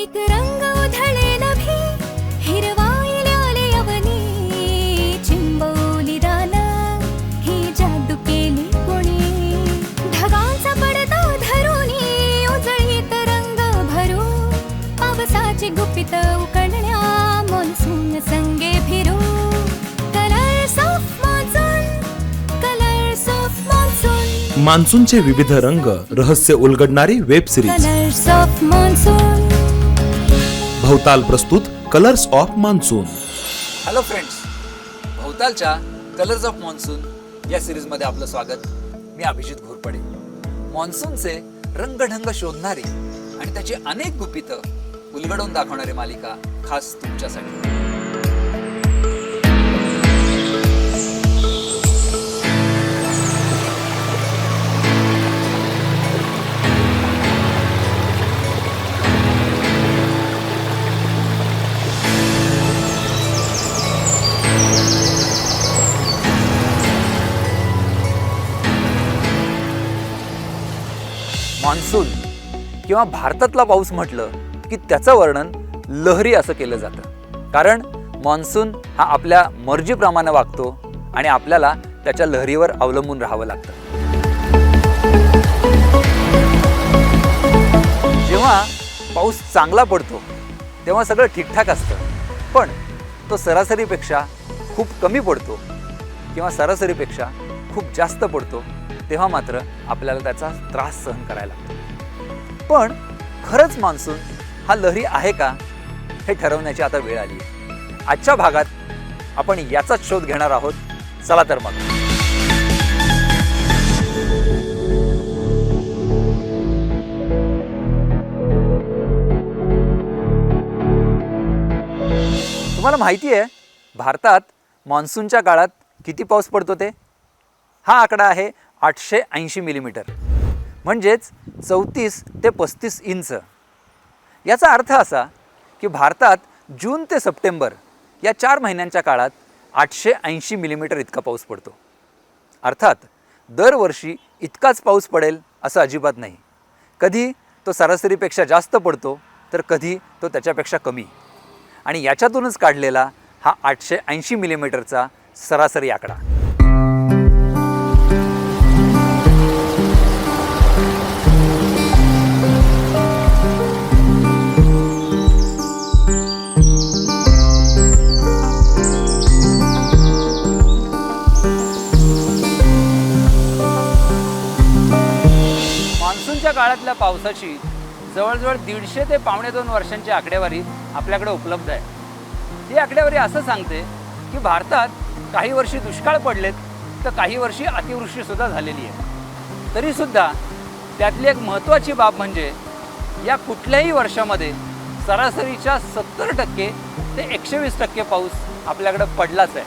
एक रंग उधळे नभी हिरवाईले आले अवनी चिंबवली दान. ही जादू केली कोणी? ढगांचा पडदा धरुनी उजळीत रंग भरू. पावसाची गुपित उकळण्या मान्सून संगे फिरू. Colours of monsoon colours of monsoon मान्सूनचे विविध रंग रहस्य उलगडणारी web series. Colours of monsoon Bhavtal प्रस्तुत colours of monsoon hello friends भोवतालच्या कलर्स ऑफ मान्सून या सिरीजमध्ये आपलं स्वागत. मी अभिजित घोरपडे. मान्सूनचे रंगढंग शोधणारी आणि त्याची अनेक गुपितं उलगडून दाखवणारी मालिका खास तुमच्यासाठी. मान्सून किंवा भारतातला पाऊस म्हटलं की त्याचं वर्णन लहरी असं केलं जातं. कारण मान्सून हा आपल्या मर्जीप्रमाणे वागतो आणि आपल्याला त्याच्या लहरीवर अवलंबून राहावं लागतं. जेव्हा पाऊस चांगला पडतो तेव्हा सगळं ठीकठाक असतं. पण तो सरासरीपेक्षा खूप कमी पडतो किंवा सरासरीपेक्षा खूप जास्त पडतो तेव्हा मात्र आपल्याला त्याचा त्रास सहन करायला लागतो. पण खरंच मान्सून हा लहरी आहे का हे ठरवण्याची आता वेळ आली आहे. आजच्या भागात आपण याचाच शोध घेणार आहोत. चला तर मग. तुम्हाला माहिती आहे भारतात मान्सूनच्या काळात किती पाऊस पडतो ते? हा आकडा आहे आठशे ऐंशी मिलीमीटर. म्हणजेच चौतीस ते पस्तीस इंच. याचा अर्थ असा की भारतात जून ते सप्टेंबर या चार महिन्यांच्या काळात आठशे ऐंशी मिलीमीटर इतका पाऊस पडतो. अर्थात दरवर्षी इतकाच पाऊस पडेल असं अजिबात नाही. कधी तो सरासरीपेक्षा जास्त पडतो तर कधी तो त्याच्यापेक्षा कमी. आणि याच्यातूनच काढलेला हा आठशे ऐंशी मिलीमीटरचा सरासरी आकडा. मान्सूनच्या काळातल्या पावसाची जवळजवळ दीडशे ते पावणे दोन वर्षांची आकडेवारी आपल्याकडे उपलब्ध आहे. ही आकडेवारी असं सांगते की भारतात काही वर्षी दुष्काळ पडलेत तर काही वर्षी अतिवृष्टीसुद्धा झालेली आहे. तरीसुद्धा त्यातली एक महत्त्वाची बाब म्हणजे या कुठल्याही वर्षामध्ये सरासरीच्या सत्तर टक्के ते एकशे वीस टक्के पाऊस आपल्याकडे पडलाच आहे.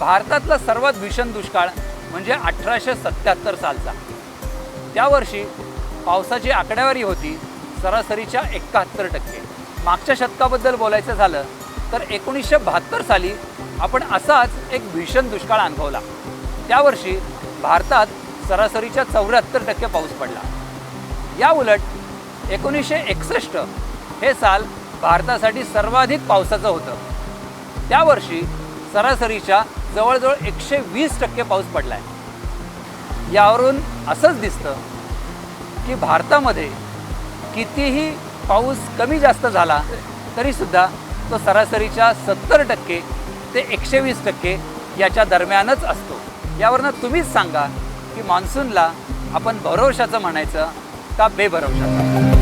भारतातला सर्वात भीषण दुष्काळ म्हणजे अठराशे सत्याहत्तर सालचा. त्या वर्षी पावसाची आकडेवारी होती सरासरीच्या एकाहत्तर टक्के. मागच्या शतकाबद्दल बोलायचं झालं तर एकोणीसशे बहात्तर साली आपण असाच एक भीषण दुष्काळ अनुभवला. त्यावर्षी भारतात सरासरीच्या चौऱ्याहत्तर टक्के पाऊस पडला. या उलट एकोणीसशे एकसष्ट हे साल भारतासाठी सर्वाधिक पावसाचं होतं. त्यावर्षी सरासरीच्या जवळजवळ एकशे वीस टक्के पाऊस पडला आहे यावरून असंच दिसतं की भारतामध्ये कितीही पाऊस कमी जास्त झाला तरीसुद्धा तो सरासरीच्या सत्तर टक्के ते एकशे वीस टक्के याच्या दरम्यानच असतो. यावरनं तुम्हीच सांगा की मान्सूनला आपण भरवशाचं म्हणायचं का बेभरवशाचं?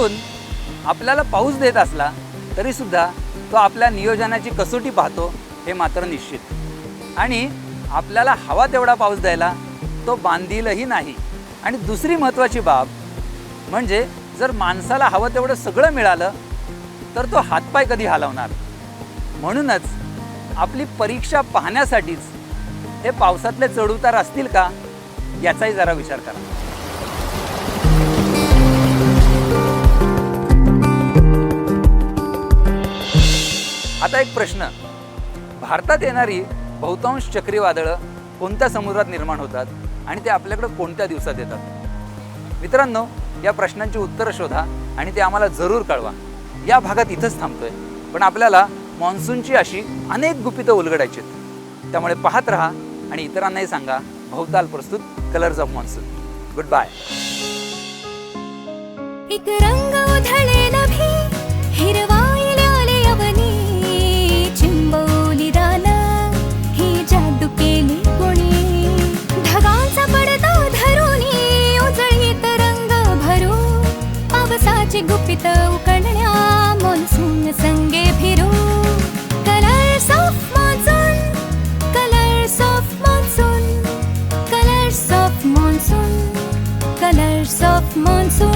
मान्सून आपल्याला पाऊस देत असला तरीसुद्धा तो आपल्या नियोजनाची कसोटी पाहतो हे मात्र निश्चित. आणि आपल्याला हवा तेवढा पाऊस द्यायला तो बांधीलही नाही. आणि दुसरी महत्त्वाची बाब म्हणजे जर माणसाला हवं तेवढं सगळं मिळालं तर तो हातपाय कधी हलवणार? म्हणूनच आपली परीक्षा पाहण्यासाठीच हे पावसातले चढउतार असतील का? याचाही जरा विचार करा. आता एक प्रश्न. भारतात येणारी बहुतांश चक्रीवादळं कोणत्या समुद्रात निर्माण होतात आणि ते आपल्याकडे कोणत्या दिवसात येतात? मित्रांनो या प्रश्नांची उत्तरं शोधा आणि ते आम्हाला जरूर कळवा. या भागात इथंच थांबतोय. पण आपल्याला मान्सूनची अशी अनेक गुपितं उलगडायची आहेत त्यामुळे पाहत राहा आणि इतरांनाही सांगा भवताल प्रस्तुत colours of monsoon goodbye एक रंग उधळेला पावसाची गुपित उकडण्या मोनसून संगे फिरू. Colours of monsoon colours of monsoon colours of monsoon colours of monsoon